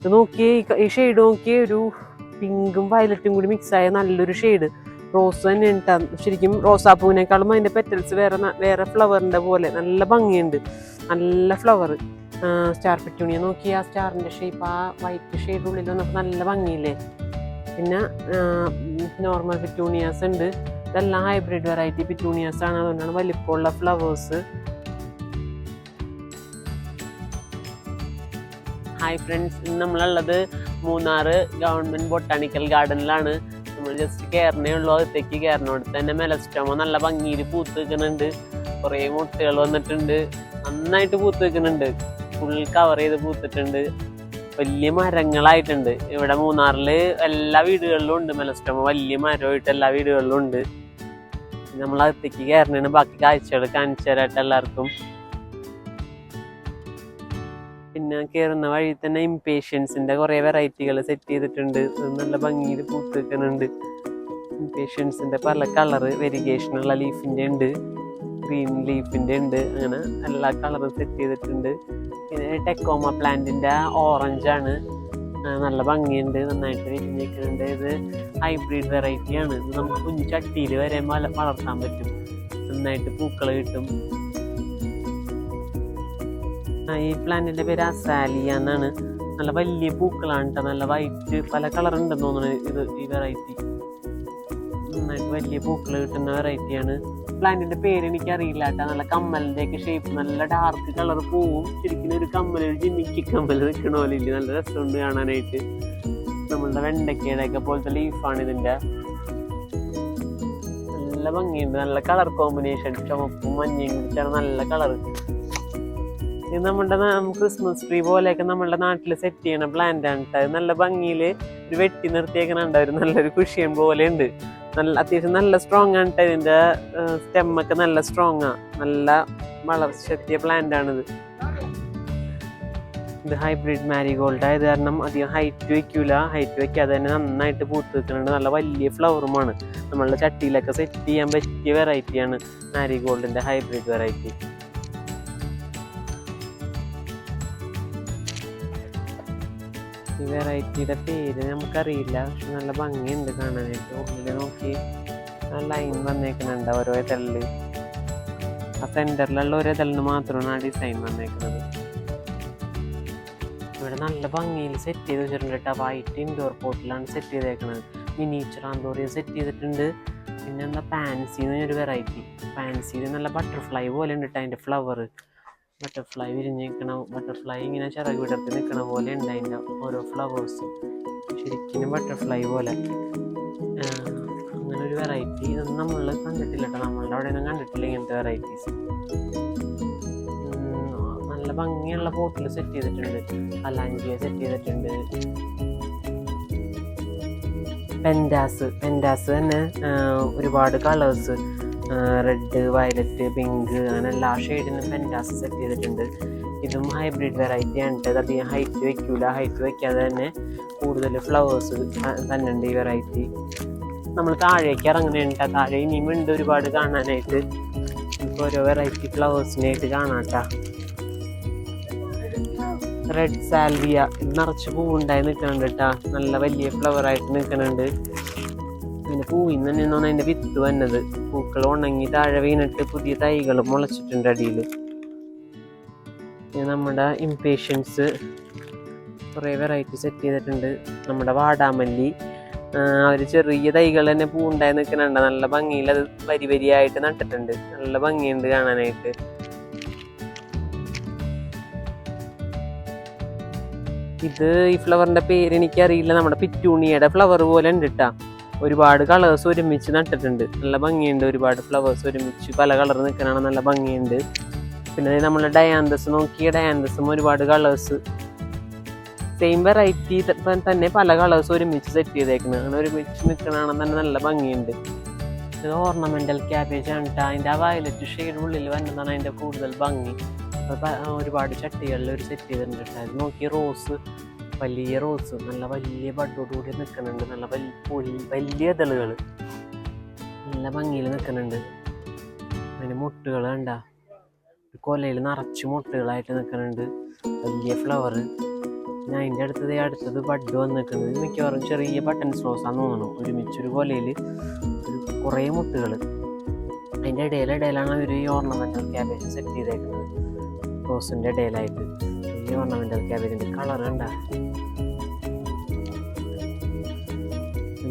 ഇത് നോക്കിയേ ഈ ഷെയ്ഡ് നോക്കിയേ ഒരു പിങ്കും വയലറ്റും കൂടി മിക്സ് ആയ നല്ലൊരു ഷെയ്ഡ് റോസ് തന്നെ ഉണ്ടാ ശരിക്കും റോസാപ്പൂവിനേക്കാളും അതിന്റെ പെറ്റൽസ് വേറെ വേറെ ഫ്ലവറിന്റെ പോലെ നല്ല ഭംഗിയുണ്ട്. നല്ല ഫ്ലവർ സ്റ്റാർ പെറ്റൂണിയ നോക്കി ആ സ്റ്റാറിന്റെ ഷേപ്പ് ആ വൈറ്റ് ഷെയ്ഡ് ഉള്ളിൽ വന്നപ്പോൾ നല്ല ഭംഗിയില്ലേ? പിന്നെ നോർമൽ പെറ്റൂണിയാസ് ഉണ്ട്. ഇതെല്ലാം ഹൈബ്രിഡ് വെറൈറ്റി പെറ്റൂണിയാസ് ആണ്. അതുകൊണ്ടാണ് വലിപ്പമുള്ള ഫ്ലവേഴ്സ് ഹായ് ഫ്രണ്ട്സ് ഇന്ന് നമ്മളുള്ളത് മൂന്നാർ ഗവൺമെന്റ് ബൊട്ടാണിക്കൽ ഗാർഡനിലാണ്. നമ്മൾ ജസ്റ്റ് കയറണേ ഉള്ളൂ അകത്തേക്ക് കയറണോട് തന്നെ മെലസ്റ്റോമോ നല്ല ഭംഗിയിൽ പൂത്ത് നിൽക്കുന്നുണ്ട്. കുറേ മുട്ടകൾ വന്നിട്ടുണ്ട്. നന്നായിട്ട് പൂത്ത് നിൽക്കുന്നുണ്ട്. ഫുൾ കവർ ചെയ്ത് പൂത്തിട്ടുണ്ട്. വലിയ മരങ്ങളായിട്ടുണ്ട്. ഇവിടെ മൂന്നാറിൽ എല്ലാ വീടുകളിലും ഉണ്ട് മെലസ്റ്റോമോ. വലിയ മരമായിട്ട് എല്ലാ വീടുകളിലും ഉണ്ട്. നമ്മൾ അകത്തേക്ക് കയറണേന് ബാക്കി കാഴ്ചകൾ കാണിച്ചു തരായിട്ട് എല്ലാവർക്കും. പിന്നെ കയറുന്ന വഴി തന്നെ ഇംപേഷ്യൻസിന്റെ കുറേ വെറൈറ്റികൾ സെറ്റ് ചെയ്തിട്ടുണ്ട്. നല്ല ഭംഗിയിൽ പൂത്ത് വെക്കുന്നുണ്ട് ഇംപേഷ്യൻസിന്റെ പല കളറ് വെരിഗേഷൻ ഉള്ള ലീഫിന്റെ ഉണ്ട്. ഗ്രീൻ ലീഫിന്റെ ഉണ്ട്. അങ്ങനെ എല്ലാ കളറും സെറ്റ് ചെയ്തിട്ടുണ്ട്. പിന്നെ ടെക്കോമ പ്ലാന്റിന്റെ ഓറഞ്ച് ആണ്. നല്ല ഭംഗിയുണ്ട്. നന്നായിട്ട് വിരിഞ്ഞിരിക്കുന്നുണ്ട് ഇത് ഹൈബ്രിഡ് വെറൈറ്റിയാണ് ഇത് നമുക്ക് കുഞ്ഞു ചട്ടിയിൽ വരെ വളർത്താൻ പറ്റും. നന്നായിട്ട് പൂക്കൾ കിട്ടും. ഈ പ്ലാന്റിന്റെ പേര് അസാലിയ എന്നാണ്. നല്ല വലിയ പൂക്കളാണ് കേട്ടോ നല്ല വൈറ്റ് പല കളർ ഉണ്ടെന്ന് തോന്നുന്നു ഇത് ഈ വെറൈറ്റി നന്നായിട്ട് വലിയ പൂക്കൾ കിട്ടുന്ന വെറൈറ്റിയാണ് പ്ലാന്റിന്റെ പേര് എനിക്ക് അറിയില്ല കേട്ടോ നല്ല കമ്മലിന്റെ ഒക്കെ ഷേപ്പ് നല്ല ഡാർക്ക് കളർ പൂവും. ശരിക്കും ഒരു കമ്മൽ ഒരു ജിമ്മിക്ക് കമ്മൽ നിൽക്കണ പോലെ ഇല്ല? നല്ല രസമുണ്ട് കാണാനായിട്ട്. നമ്മളുടെ വെണ്ടയ്ക്കയുടെ ഒക്കെ പോലത്തെ ലീഫാണ് ഇതിന്റെ. നല്ല ഭംഗിയുണ്ട്. നല്ല കളർ കോമ്പിനേഷൻ ചുമപ്പും മഞ്ഞയും കുടിച്ചാണ് നല്ല കളർ ഇത് നമ്മുടെ ക്രിസ്മസ് ട്രീ പോലെയൊക്കെ നമ്മുടെ നാട്ടിൽ സെറ്റ് ചെയ്യണ പ്ലാന്റ് ആണ്. നല്ല ഭംഗിയിൽ ഒരു വെട്ടി നിർത്തിയേക്കണുണ്ട് ഒരു നല്ലൊരു കുഷ്യൻ പോലെ ഉണ്ട്. നല്ല അത്യാവശ്യം നല്ല സ്ട്രോങ് ആണ് ഇതിന്റെ സ്റ്റെമ്മൊക്കെ നല്ല സ്ട്രോങ് ആ. നല്ല വളർച്ചെത്തിയ പ്ലാന്റ് ആണിത്. ഇത് ഹൈബ്രിഡ് മാരിഗോൾഡ് ആയത് കാരണം അധികം ഹൈറ്റ് വെക്കൂല. ഹൈറ്റ് വെക്കാതെ തന്നെ നന്നായിട്ട് പൂത്ത് നിൽക്കുന്നുണ്ട്. നല്ല വലിയ ഫ്ലവറുമാണ് നമ്മളുടെ ചട്ടിയിലൊക്കെ സെറ്റ് ചെയ്യാൻ പറ്റിയ വെറൈറ്റിയാണ് മാരിഗോൾഡിന്റെ ഹൈബ്രിഡ് വെറൈറ്റി ഈ വെറൈറ്റിയുടെ പേര് നമുക്കറിയില്ല പക്ഷെ നല്ല ഭംഗിയുണ്ട് കാണാനായിട്ട്. ഉള്ളിൽ നോക്കി. ആ ലൈൻ വന്നേക്കുന്നുണ്ട് ഓരോ ഇതളിൽ. ആ സെന്ററിലുള്ള ഓരോ ഇതളിന് മാത്രമാണ് ആ ഡിസൈൻ വന്നേക്കുന്നത്. ഇവിടെ നല്ല ഭംഗിയിൽ സെറ്റ് ചെയ്ത് വെച്ചിട്ടുണ്ട് കേട്ടോ. വൈറ്റ് ഇൻഡോർ പോട്ടിലാണ് സെറ്റ് ചെയ്തേക്കുന്നത് മിനിച്ചർ ആന്തോറിയ സെറ്റ് ചെയ്തിട്ടുണ്ട്. പിന്നെ എന്താ പാൻസി എന്ന് ഒരു വെറൈറ്റി പാൻസിയിൽ നല്ല ബട്ടർഫ്ലൈ പോലെ ഉണ്ട് കേട്ടോ അതിന്റെ ഫ്ലവർ ബട്ടർഫ്ലൈ വിരിഞ്ഞ് നിൽക്കണ ബട്ടർഫ്ലൈ ഇങ്ങനെ ചിറക് വിടർത്തി നിൽക്കണ പോലെ ഉണ്ട് ഓരോ ഫ്ലവേഴ്സ് ശരിക്കും ബട്ടർഫ്ലൈ പോലെ. അങ്ങനെ ഒരു വെറൈറ്റി ഇതൊന്നും നമ്മൾ കണ്ടിട്ടില്ല കേട്ടോ നമ്മളുടെ അവിടെയൊന്നും കണ്ടിട്ടില്ല ഇങ്ങനത്തെ വെറൈറ്റീസ് നല്ല ഭംഗിയുള്ള പോട്ടിൽ സെറ്റ് ചെയ്തിട്ടുണ്ട്. അലാഞ്ചിയ സെറ്റ് ചെയ്തിട്ടുണ്ട്. പെൻഡാസ് പെൻഡാസ് തന്നെ ഒരുപാട് കളേഴ്സ് റെഡ് വയലറ്റ് പിങ്ക് അങ്ങനെ എല്ലാ ഷെയ്ഡിനും പെന്റാസ് സെറ്റ് ചെയ്തിട്ടുണ്ട്. ഇതും ഹൈബ്രിഡ് വെറൈറ്റി ആണ്. ഇത് അധികം ഹൈറ്റ് വയ്ക്കൂല ഹൈറ്റ് വയ്ക്കാതെ തന്നെ കൂടുതൽ ഫ്ലവേഴ്സ് തന്നെ ഉണ്ട് ഈ വെറൈറ്റി നമ്മൾ താഴേക്ക് ഇറങ്ങുന്നുണ്ട് താഴെ ഇനിയും ഉണ്ട് ഒരുപാട് കാണാനായിട്ട്. നമുക്ക് ഓരോ വെറൈറ്റി ഫ്ലവേഴ്സിനായിട്ട് കാണാട്ടാ റെഡ് സാൽവിയ നിറച്ച് പൂവുണ്ടായി നിൽക്കുന്നുണ്ട് കേട്ടാ. നല്ല വലിയ ഫ്ലവർ ആയിട്ട് നിൽക്കുന്നുണ്ട്. പിന്നെ പൂവിൽ നിന്ന് തന്നെയാണ് അതിന്റെ വിത്ത് വന്നത്. പൂക്കൾ ഉണങ്ങി താഴെ വീണിട്ട് പുതിയ തൈകൾ മുളച്ചിട്ടുണ്ട് അടിയിൽ. നമ്മുടെ ഇംപേഷ്യൻസ് കുറേ വെറൈറ്റി സെറ്റ് ചെയ്തിട്ടുണ്ട്. നമ്മുടെ വാടാമല്ലി ഒരു ചെറിയ തൈകൾ തന്നെ പൂണ്ടായി നിൽക്കുന്നുണ്ട്. നല്ല ഭംഗിയിൽ അത് വരി വരിയായിട്ട് നട്ടിട്ടുണ്ട്. നല്ല ഭംഗിയുണ്ട് കാണാനായിട്ട്. ഇത് ഈ ഫ്ലവറിന്റെ പേര് എനിക്കറിയില്ല. നമ്മുടെ പിറ്റൂണിയുടെ ഫ്ലവർ പോലെ ഉണ്ട് ട്ടാ. ഒരുപാട് കളേഴ്സ് ഒരുമിച്ച് നട്ടിട്ടുണ്ട്. നല്ല ഭംഗിയുണ്ട് ഒരുപാട് ഫ്ലവേഴ്സ് ഒരുമിച്ച് പല കളർ നിൽക്കാനാണ് നല്ല ഭംഗിയുണ്ട്. പിന്നെ നമ്മൾ ഡയാന്തസ് നോക്കിയ ഡയാന്തസും ഒരുപാട് കളേഴ്സ് സെയിം വെറൈറ്റി തന്നെ പല കളേഴ്സ് ഒരുമിച്ച് സെറ്റ് ചെയ്തേക്കുന്നത് അങ്ങനെ ഒരുമിച്ച് നിൽക്കണതാണ് തന്നെ നല്ല ഭംഗിയുണ്ട്. ഇത് ഓർണമെന്റൽ ക്യാബേജ് ആണ് കേട്ടോ അതിന്റെ ആ വയലറ്റ് ഷെയ്ഡ് ഉള്ളിൽ വരുന്നതാണ് അതിന്റെ കൂടുതൽ ഭംഗി. ഒരുപാട് ചട്ടികളിൽ ഒരു സെറ്റ് ചെയ്തിട്ടുണ്ട് കേട്ടോ അത് നോക്കി റോസ് വലിയ റോസ് നല്ല വലിയ ബഡോട് കൂടി നിൽക്കുന്നുണ്ട്. നല്ല വലിയ വലിയ ഇതളുകൾ നല്ല ഭംഗിയിൽ നിൽക്കുന്നുണ്ട്. അതിന് മുട്ടുകൾ കണ്ട. കൊലയിൽ നിറച്ച് മുട്ടുകളായിട്ട് നിൽക്കുന്നുണ്ട്. വലിയ ഫ്ലവർ പിന്നെ അതിന്റെ അടുത്തത് അടുത്തത് ബഡ് വന്നിട്ടുണ്ട് മിക്കവാറും ചെറിയ ബട്ടൺസ് റോസാന്ന് തോന്നുന്നു. ഒരുമിച്ചൊരു കൊലയിൽ ഒരു കുറേ മുട്ടുകൾ അതിന്റെ ഇടയിലിടയിലാണ് അവർ ഈ ഓർണമെന്റൽ ക്യാബേജ് സെറ്റ് ചെയ്തേക്കുന്നത്. റോസിന്റെ ഇടയിലായിട്ട്. ഈ ഓർണമെന്റൽ ക്യാബേജിന്റെ കളർ കണ്ട.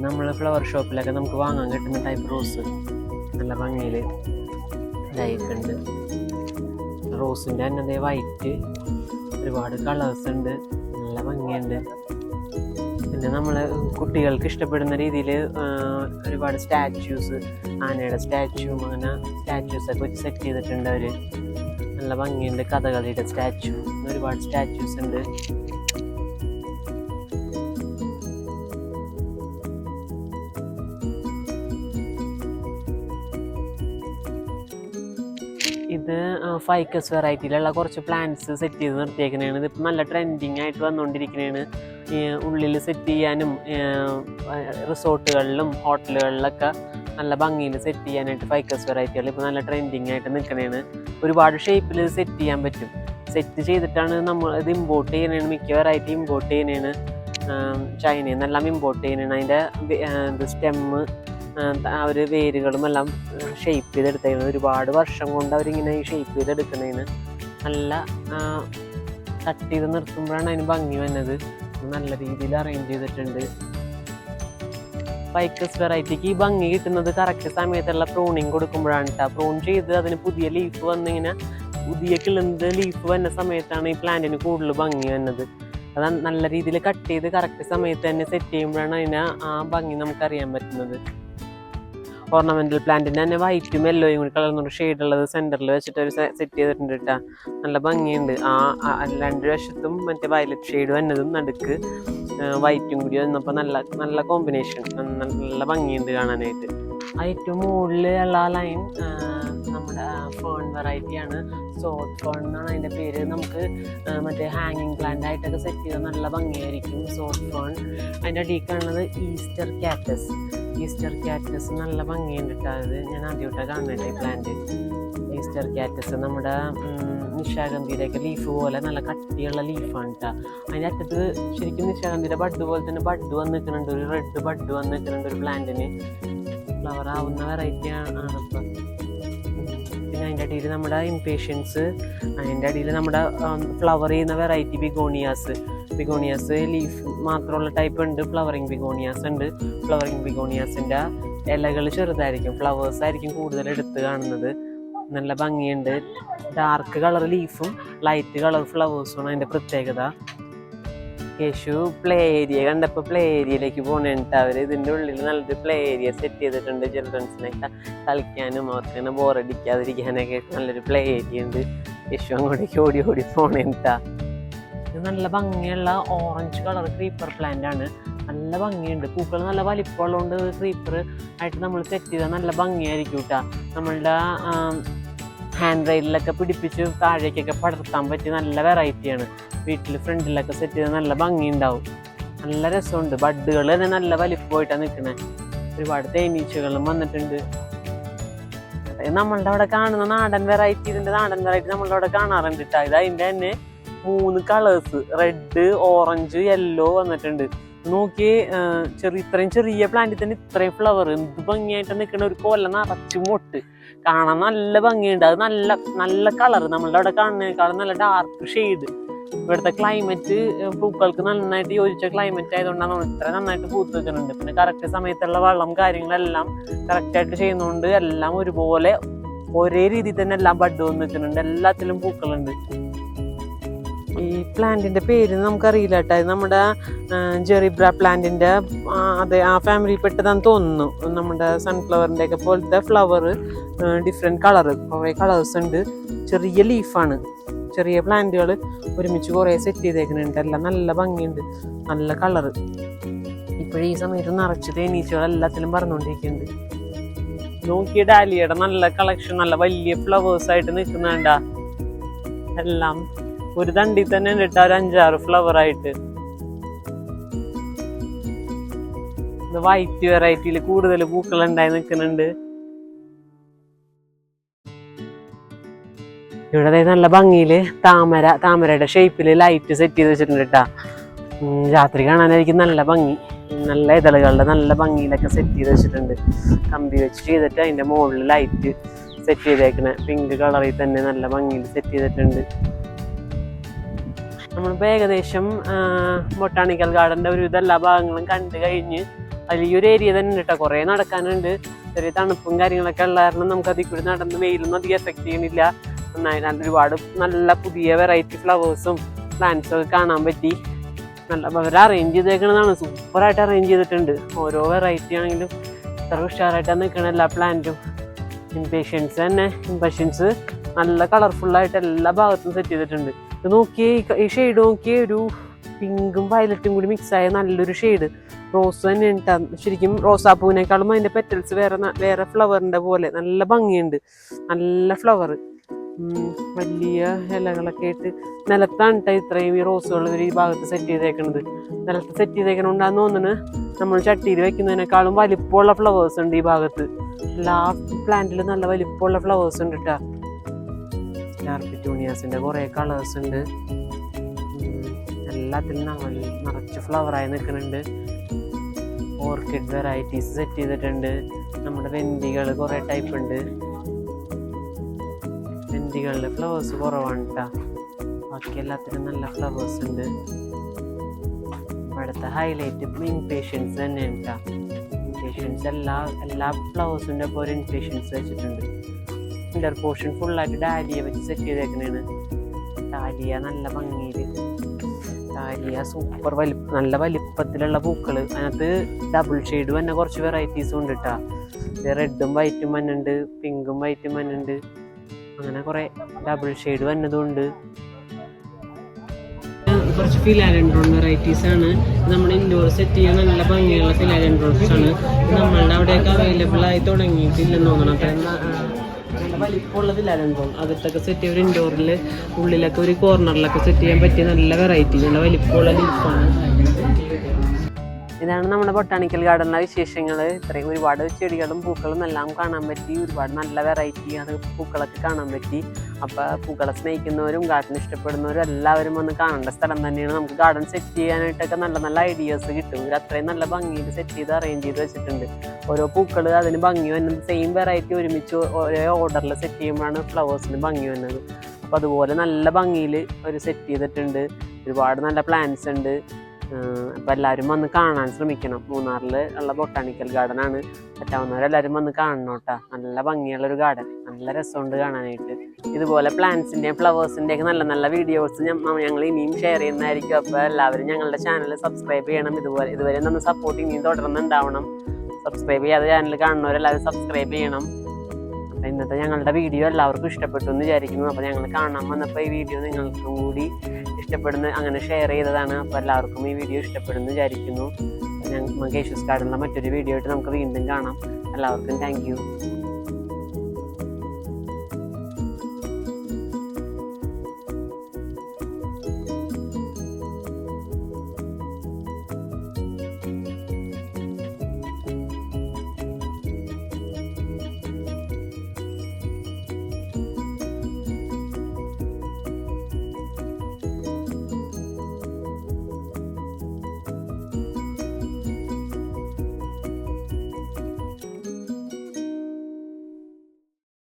നമ്മൾ ഫ്ലവർ ഷോപ്പിലൊക്കെ നമുക്ക് വാങ്ങാൻ കിട്ടുന്ന ടൈപ്പ് റോസ് നല്ല ഭംഗിയിൽ ഉണ്ട്. റോസിന്റെ തന്നെ അതേ വൈറ്റ് ഒരുപാട് കളേഴ്സ് ഉണ്ട്. നല്ല ഭംഗിയുണ്ട്. പിന്നെ നമ്മൾ കുട്ടികൾക്ക് ഇഷ്ടപ്പെടുന്ന രീതിയിൽ ഒരുപാട് സ്റ്റാച്യൂസ് ആനയുടെ സ്റ്റാച്യൂവും അങ്ങനെ സ്റ്റാച്യൂസൊക്കെ വെച്ച് സെറ്റ് ചെയ്തിട്ടുണ്ട് അവർ നല്ല ഭംഗിയുണ്ട് കഥകളിയുടെ സ്റ്റാച്ചു ഒരുപാട് സ്റ്റാച്യൂസ് ഉണ്ട്. ഇത് ഫൈക്കസ് വെറൈറ്റിയിലുള്ള കുറച്ച് പ്ലാന്റ്സ് സെറ്റ് ചെയ്ത് നിർത്തിയേക്കുന്നതാണ് ഇതിപ്പോൾ നല്ല ട്രെൻഡിങ് ആയിട്ട് വന്നുകൊണ്ടിരിക്കുന്നതാണ് ഉള്ളിൽ സെറ്റ് ചെയ്യാനും റിസോർട്ടുകളിലും ഹോട്ടലുകളിലൊക്കെ നല്ല ഭംഗിയിൽ സെറ്റ് ചെയ്യാനായിട്ട് ഫൈക്കസ് വെറൈറ്റികൾ ഇപ്പോൾ നല്ല ട്രെൻഡിങ് ആയിട്ട് നിൽക്കണേണ്. ഒരുപാട് ഷേപ്പിൽ സെറ്റ് ചെയ്യാൻ പറ്റും. സെറ്റ് ചെയ്തിട്ടാണ് നമ്മൾ ഇത് ഇമ്പോർട്ട് ചെയ്യണേണ് മിക്ക ഇമ്പോർട്ട് ചെയ്യണേണ്. ചൈനയിൽ നിന്നെല്ലാം ഇമ്പോർട്ട് ചെയ്യണേണ്. അതിന്റെ ഇത് സ്റ്റെമ്മ് അവർ വേരുകളും എല്ലാം ഷേപ്പ് ചെയ്തെടുത്തേക്കുന്നത് ഒരുപാട് വർഷം കൊണ്ട് അവരിങ്ങനെ ഈ ഷേപ്പ് ചെയ്തെടുക്കുന്നതിന് നല്ല കട്ട് ചെയ്ത് നിർത്തുമ്പോഴാണ് അതിന് ഭംഗി വന്നത്. നല്ല രീതിയിൽ അറേഞ്ച് ചെയ്തിട്ടുണ്ട്. ഫൈക്കസ് വെറൈറ്റിക്ക് ഈ ഭംഗി കിട്ടുന്നത് കറക്റ്റ് സമയത്തുള്ള പ്രൂണിങ് കൊടുക്കുമ്പോഴാണ് കേട്ടോ പ്രൂൺ ചെയ്ത് അതിന് പുതിയ ലീഫ് വന്നിങ്ങനെ പുതിയ കിളുന്നത് ലീഫ് വന്ന സമയത്താണ് ഈ പ്ലാന്റിന് കൂടുതൽ ഭംഗി വന്നത് അത് നല്ല രീതിയിൽ കട്ട് ചെയ്ത് കറക്റ്റ് സമയത്ത് തന്നെ സെറ്റ് ചെയ്യുമ്പോഴാണ് അതിന് ആ ഭംഗി നമുക്കറിയാൻ പറ്റുന്നത്. ഓർണമെന്റൽ പ്ലാന്റിന് തന്നെ വൈറ്റും യെല്ലോയും കൂടി കളർന്നൊരു ഷെയ്ഡ് ഉള്ളത് സെന്ററിൽ വെച്ചിട്ട് ഒരു സെറ്റ് ചെയ്തിട്ടുണ്ട് കേട്ടോ നല്ല ഭംഗിയുണ്ട്. ആ രണ്ട് വശത്തും മറ്റേ വയലറ്റ് ഷെയ്ഡ് വന്നതും നടുക്ക് വൈറ്റും കൂടി വന്നപ്പോൾ നല്ല നല്ല കോമ്പിനേഷൻ നല്ല ഭംഗിയുണ്ട് കാണാനായിട്ട്. ഏറ്റവും മുകളിലുള്ള ലൈൻ നമ്മുടെ ഫേൺ വെറൈറ്റിയാണ് സോട്ട് ഫേൺ എന്നാണ് അതിന്റെ പേര്. നമുക്ക് മറ്റേ ഹാങ്ങിങ് പ്ലാന്റ് ആയിട്ടൊക്കെ സെറ്റ് ചെയ്താൽ നല്ല ഭംഗിയായിരിക്കും സോട്ട് ഫേൺ അതിന്റെ അടിയിൽ കാണുന്നത് ഈസ്റ്റർ കാറ്റസ് ഈസ്റ്റർ കാറ്റസ് നല്ല ഭംഗിയുണ്ട് കേട്ടോ അത് ഞാൻ ആദ്യമായിട്ടാണ് കാണുന്നത് ഈ പ്ലാന്റ് ഈസ്റ്റർ കാറ്റസ് നമ്മുടെ നിശാഗന്ധിയുടെയൊക്കെ ലീഫ് പോലെ നല്ല കട്ടിയുള്ള ലീഫാണ് കേട്ടോ അതിന്റെ അറ്റത്ത് ശരിക്കും നിശാഗന്ധിയുടെ ബഡ് പോലെ തന്നെ ബഡ് വന്ന് നിൽക്കുന്നുണ്ട് ഒരു റെഡ് ബഡ് വന്ന് നിൽക്കുന്നുണ്ട് ഒരു പ്ലാന്റിന് ഫ്ലവർ ആവുന്ന വെറൈറ്റി ആണ് അപ്പം പിന്നെ അതിന്റെ അടിയിൽ നമ്മുടെ ഇംപേഷ്യൻസ് അതിന്റെ അടിയിൽ നമ്മുടെ ഫ്ലവർ ചെയ്യുന്ന വെറൈറ്റി ബിഗോണിയാസ് ബിഗോണിയാസ് ലീഫ് മാത്രമുള്ള ടൈപ്പ് ഉണ്ട്. ഫ്ലവറിങ് ബിഗോണിയാസ് ഉണ്ട്. ഫ്ലവറിങ് ബിഗോണിയാസിന്റെ ഇലകൾ ചെറുതായിരിക്കും. ഫ്ലവേഴ്സ് ആയിരിക്കും കൂടുതൽ എടുത്ത് കാണുന്നത്. നല്ല ഭംഗിയുണ്ട്. ഡാർക്ക് കളർ ലീഫും ലൈറ്റ് കളർ ഫ്ലവേഴ്സുമാണ് അതിന്റെ പ്രത്യേകത. യേശു പ്ലേ ഏരിയ കണ്ടപ്പോൾ പ്ലേ ഏരിയയിലേക്ക് പോകണേട്ട് അവർ ഇതിന്റെ ഉള്ളിൽ നല്ലൊരു പ്ലേ ഏരിയ സെറ്റ് ചെയ്തിട്ടുണ്ട് ചിൽഡ്രൻസിനെ കളിക്കാനും അവർക്ക് തന്നെ ബോറടിക്കാതിരിക്കാനൊക്കെ നല്ലൊരു പ്ലേ ഏരിയ ഉണ്ട്. യേശു അങ്ങോട്ടേക്ക് ഓടി ഓടി പോണേട്ടാ ഇത് നല്ല ഭംഗിയുള്ള ഓറഞ്ച് കളർ ക്രീപ്പർ പ്ലാന്റ് ആണ്. നല്ല ഭംഗിയുണ്ട്. പൂക്കൾ നല്ല വലിപ്പമുള്ളതുകൊണ്ട് ക്രീപ്പർ ആയിട്ട് നമ്മൾ സെറ്റ് ചെയ്താൽ നല്ല ഭംഗിയായിരിക്കും കേട്ടോ നമ്മളുടെ ഹാൻഡ് റൈലിലൊക്കെ പിടിപ്പിച്ച് താഴേക്കൊക്കെ പടർത്താൻ പറ്റിയ നല്ല വെറൈറ്റിയാണ് വീട്ടിൽ ഫ്രണ്ടിലൊക്കെ സെറ്റ് ചെയ്ത് നല്ല ഭംഗിയുണ്ടാവും. നല്ല രസമുണ്ട്. ബഡ്ഡുകൾ തന്നെ നല്ല വലിപ്പമായിട്ടാണ് നിൽക്കുന്നത് ഒരുപാട് തേനീച്ചകളും വന്നിട്ടുണ്ട്. നമ്മളുടെ അവിടെ കാണുന്ന നാടൻ വെറൈറ്റി ഇതിന്റെ നാടൻ വെറൈറ്റി നമ്മളുടെ അവിടെ കാണാറുണ്ട് കേട്ടോ ഇത് അതിന്റെ തന്നെ മൂന്ന് കളേഴ്സ് റെഡ് ഓറഞ്ച് യെല്ലോ വന്നിട്ടുണ്ട്. നോക്കി ചെറിയ ഇത്രയും ചെറിയ പ്ലാന്റിൽ തന്നെ ഇത്രയും ഫ്ലവർ എന്ത് ഭംഗിയായിട്ട് നിൽക്കുന്ന ഒരു കൊല നിറച്ച് മൊട്ട്. കാണാൻ നല്ല ഭംഗിയുണ്ട്. അത് നല്ല നല്ല കളർ നമ്മളുടെ അവിടെ കാണുന്നതിനേക്കാളും നല്ല ഡാർക്ക് ഷെയ്ഡ് ഇവിടുത്തെ ക്ലൈമറ്റ് പൂക്കൾക്ക് നന്നായിട്ട് യോജിച്ച ക്ലൈമറ്റ് ആയതുകൊണ്ടാണ് നമ്മൾ ഇത്ര നന്നായിട്ട് പൂത്ത് വെക്കുന്നുണ്ട്. പിന്നെ കറക്റ്റ് സമയത്തുള്ള വെള്ളം കാര്യങ്ങളെല്ലാം കറക്റ്റായിട്ട് ചെയ്യുന്നതുകൊണ്ട് എല്ലാം ഒരുപോലെ ഒരേ രീതിയിൽ തന്നെ എല്ലാം ബഡ് വന്ന് എല്ലാത്തിലും പൂക്കളുണ്ട്. ഈ പ്ലാന്റിന്റെ പേര് നമുക്കറിയില്ല കേട്ടോ. നമ്മുടെ ജെറിബ്ര പ്ലാന്റിന്റെ അതെ ആ ഫാമിലിയിൽ പെട്ടതാന്ന് തോന്നുന്നു. നമ്മുടെ സൺഫ്ലവറിന്റെ ഒക്കെ പോലത്തെ ഫ്ലവർ ഡിഫറെന്റ് കളർ കുറേ കളേഴ്സ് ഉണ്ട്. ചെറിയ ലീഫാണ് ചെറിയ പ്ലാന്റുകൾ ഒരുമിച്ച് കുറേ സെറ്റ് ചെയ്തേക്കുന്നുണ്ട്. എല്ലാം നല്ല ഭംഗിയുണ്ട്. നല്ല കളറ് ഇപ്പോഴീ ഈ സമയത്ത് നിറച്ച് തേനീച്ചകൾ എല്ലാത്തിലും പറഞ്ഞുകൊണ്ടിരിക്കുന്നുണ്ട് നോക്കിയ ഡാലിയുടെ നല്ല കളക്ഷൻ നല്ല വലിയ ഫ്ലവേഴ്സ് ആയിട്ട് നിൽക്കുന്നുണ്ടാ. എല്ലാം ഒരു തണ്ടി തന്നെ ഉണ്ട് ഒരു അഞ്ചാറ് ഫ്ലവർ ആയിട്ട്. വൈറ്റ് വെറൈറ്റിയിൽ കൂടുതൽ പൂക്കൾ ഉണ്ടായി നിൽക്കുന്നുണ്ട്. ഇവിടെ നല്ല ഭംഗിയിൽ താമര താമരയുടെ ഷേപ്പിൽ ലൈറ്റ് സെറ്റ് ചെയ്ത് വെച്ചിട്ടുണ്ട് കേട്ടാ. രാത്രി കാണാനായിരിക്കും നല്ല ഭംഗി. നല്ല ഇതളുകളുടെ നല്ല ഭംഗിയിലൊക്കെ സെറ്റ് ചെയ്ത് വെച്ചിട്ടുണ്ട്. കമ്പി വെച്ച് ചെയ്തിട്ട് അതിന്റെ മുകളിൽ ലൈറ്റ് സെറ്റ് ചെയ്തേക്കണേ. പിങ്ക് കളറിൽ തന്നെ നല്ല ഭംഗിയിൽ സെറ്റ് ചെയ്തിട്ടുണ്ട്. നമ്മളിപ്പോൾ ഏകദേശം ബൊട്ടാണിക്കൽ ഗാർഡന്റെ ഒരു ഇതെല്ലാ ഭാഗങ്ങളും കണ്ടു കഴിഞ്ഞ് അതിൽ ഒരു ഏരിയ തന്നെ കേട്ടോ കുറേ നടക്കാനുണ്ട്. ചെറിയ തണുപ്പും കാര്യങ്ങളൊക്കെ ഉള്ള കാരണം നമുക്ക് അതിൽ കൂടി നടന്ന് വെയിലൊന്നും അധികം എഫക്റ്റ് ചെയ്യണില്ല നന്നായി നല്ല ഒരുപാട് നല്ല പുതിയ വെറൈറ്റി ഫ്ലവേഴ്സും പ്ലാന്റ്സും ഒക്കെ കാണാൻ പറ്റി. നല്ല അവർ അറേഞ്ച് ചെയ്തേക്കണതാണ്. സൂപ്പറായിട്ട് അറേഞ്ച് ചെയ്തിട്ടുണ്ട്. ഓരോ വെറൈറ്റി ആണെങ്കിലും ഇത്ര ഉഷാറായിട്ടാണ് നിൽക്കണ എല്ലാ പ്ലാന്റും ഇംപേഷ്യൻസ് തന്നെ. ഇംപേഷ്യൻസ് നല്ല കളർഫുള്ളായിട്ട് എല്ലാ ഭാഗത്തും സെറ്റ് ചെയ്തിട്ടുണ്ട്. നോക്കിയേ ഈ ഷെയ്ഡ് നോക്കിയേ ഒരു പിങ്കും വയലറ്റും കൂടി മിക്സ് ആയ നല്ലൊരു ഷെയ്ഡ് റോസ് തന്നെ ഉണ്ടാ ശരിക്കും റോസാപ്പൂവിനേക്കാളും അതിന്റെ പെറ്റൽസ് വേറെ വേറെ ഫ്ലവറിന്റെ പോലെ നല്ല ഭംഗിയുണ്ട്. നല്ല ഫ്ലവർ വലിയ ഇലകളൊക്കെ ആയിട്ട് നിലത്താണ് ഇത്രയും ഈ റോസുകൾ ഇവർ ഈ ഭാഗത്ത് സെറ്റ് ചെയ്തേക്കണത്. നിലത്ത് സെറ്റ് ചെയ്തേക്കണോണ്ടാന്ന് തോന്നുന്നു. നമ്മൾ ചട്ടിയിൽ വെക്കുന്നതിനേക്കാളും വലിപ്പമുള്ള ഫ്ലവേഴ്സ് ഉണ്ട് ഈ ഭാഗത്ത്. എല്ലാ പ്ലാന്റിലും നല്ല വലിപ്പമുള്ള ഫ്ലവേഴ്സ് ഉണ്ട് കേട്ടോ സ്റ്റാർ പിറ്റൂണിയാസിന്റെ കുറേ കളേഴ്സ് ഉണ്ട്. എല്ലാത്തിലും നമ്മൾ നിറച്ച് ഫ്ലവറായി നിൽക്കുന്നുണ്ട്. ഓർക്കിഡ് വെറൈറ്റീസ് സെറ്റ് ചെയ്തിട്ടുണ്ട്. നമ്മുടെ വെന്തികൾ കുറേ ടൈപ്പ് ഉണ്ട്. വെന്തികളിൽ ഫ്ലവേഴ്സ് കുറവാണ് കേട്ടോ ബാക്കി എല്ലാത്തിനും നല്ല ഫ്ലവേഴ്സ് ഉണ്ട്. ഇവിടുത്തെ ഹൈലൈറ്റ് ഇൻപേഷ്യൻസ് തന്നെയാണ് കേട്ടോ ഇൻപേഷ്യൻസ് എല്ലാ എല്ലാ ഫ്ലവേഴ്സിന്റെ ഒരു ഇൻപേഷ്യൻസ് വെച്ചിട്ടുണ്ട്. ഇന്റർ പോർഷൻ ഫുള്ളായിട്ട് ഡാലിയ വെച്ച് സെറ്റ് ചെയ്തേക്കണേണ്. ഡാലിയ നല്ല ഭംഗിയിൽ ഡാലിയ സൂപ്പർ വലി നല്ല വലിപ്പത്തിലുള്ള പൂക്കൾ അതിനകത്ത് ഡബിൾ ഷെയ്ഡ് തന്നെ കുറച്ച് വെറൈറ്റീസും ഉണ്ട് കേട്ടോ റെഡും വൈറ്റും വന്നുണ്ട് പിങ്കും വൈറ്റും വന്നുണ്ട് അങ്ങനെ കുറേ ഡബിൾ ഷെയ്ഡ് വന്നതുകൊണ്ട് കുറച്ച് ഫിലാലൻഡ്രോൺ വെറൈറ്റീസ് ആണ്. നമ്മൾ ഇൻഡോർ സെറ്റ് ചെയ്യാൻ നല്ല ഭംഗിയുള്ള ഫിലാലൻഡ്രോൺസ് ആണ്. നമ്മളുടെ അവിടെയൊക്കെ അവൈലബിൾ ആയി തുടങ്ങിയിട്ടില്ലെന്ന് തോന്നണം. അപ്പം എന്നാ, ആ, നല്ല വലിപ്പമുള്ള ഫിലാലൻഡ്രോൺ അകത്തൊക്കെ സെറ്റ് ചെയ്ത് ഇൻഡോറിൽ ഉള്ളിലൊക്കെ ഒരു കോർണറിലൊക്കെ സെറ്റ് ചെയ്യാൻ പറ്റിയ നല്ല വെറൈറ്റി നല്ല വലിപ്പമുള്ള ലീഫാണ് ഇതാണ് നമ്മുടെ ബൊട്ടാണിക്കൽ ഗാർഡനിലെ വിശേഷങ്ങൾ ഇത്രയും ഒരുപാട് ചെടികളും പൂക്കളും എല്ലാം കാണാൻ പറ്റി. ഒരുപാട് നല്ല വെറൈറ്റിയാണ് പൂക്കളൊക്കെ കാണാൻ പറ്റി. അപ്പോൾ പൂക്കളെ സ്നേഹിക്കുന്നവരും ഗാർഡൻ ഇഷ്ടപ്പെടുന്നവരും എല്ലാവരും വന്ന് കാണേണ്ട സ്ഥലം തന്നെയാണ്. നമുക്ക് ഗാർഡൻ സെറ്റ് ചെയ്യാനായിട്ടൊക്കെ നല്ല നല്ല ഐഡിയാസ് കിട്ടും. ഇവർ അത്രയും നല്ല ഭംഗിയിൽ സെറ്റ് ചെയ്ത് അറേഞ്ച് ചെയ്ത് വെച്ചിട്ടുണ്ട്. ഓരോ പൂക്കൾ അതിന് ഭംഗി വന്നത് സെയിം വെറൈറ്റി ഒരുമിച്ച് ഒരേ ഓർഡറിൽ സെറ്റ് ചെയ്യുമ്പോഴാണ് ഫ്ലവേഴ്സിന് ഭംഗി വന്നത്. അപ്പോൾ അതുപോലെ നല്ല ഭംഗിയിൽ ഒരു സെറ്റ് ചെയ്തിട്ടുണ്ട്. ഒരുപാട് നല്ല പ്ലാന്റ്സ് ഉണ്ട്. അപ്പോൾ എല്ലാവരും വന്ന് കാണാൻ ശ്രമിക്കണം. മൂന്നാറിൽ ഉള്ള ബൊട്ടാണിക്കൽ ഗാർഡൻ ആണ്. പറ്റാവുന്നവരെല്ലാവരും വന്ന് കാണണം കേട്ടോ നല്ല ഭംഗിയുള്ളൊരു ഗാർഡൻ നല്ല രസമുണ്ട് കാണാനായിട്ട്. ഇതുപോലെ പ്ലാന്റ്സിന്റെയും ഫ്ലവേഴ്സിന്റെയൊക്കെ നല്ല നല്ല വീഡിയോസ് ഞങ്ങൾ ഇനിയും ഷെയർ ചെയ്യുന്നതായിരിക്കും. അപ്പോൾ എല്ലാവരും ഞങ്ങളുടെ ചാനൽ സബ്സ്ക്രൈബ് ചെയ്യണം. ഇതുപോലെ ഇതുവരെ നമ്മൾ സപ്പോർട്ട് ഇനിയും തുടർന്നുണ്ടാവണം. സബ്സ്ക്രൈബ് ചെയ്യാതെ ചാനൽ കാണുന്നവരെല്ലാവരും സബ്സ്ക്രൈബ് ചെയ്യണം. അപ്പം ഇന്നത്തെ ഞങ്ങളുടെ വീഡിയോ എല്ലാവർക്കും ഇഷ്ടപ്പെട്ടു എന്ന് വിചാരിക്കുന്നു. അപ്പോൾ ഞങ്ങൾ കാണാൻ വന്നപ്പോൾ ഈ വീഡിയോ നിങ്ങൾക്കും കൂടി ഇഷ്ടപ്പെടുന്ന അങ്ങനെ ഷെയർ ചെയ്തതാണ്. അപ്പോൾ എല്ലാവർക്കും ഈ വീഡിയോ ഇഷ്ടപ്പെടുന്നു വിചാരിക്കുന്നു. ഞങ്ങൾ കേശൂസ് ഗാർഡനിലെ മറ്റൊരു വീഡിയോ ആയിട്ട് നമുക്ക് വീണ്ടും കാണാം. എല്ലാവർക്കും താങ്ക്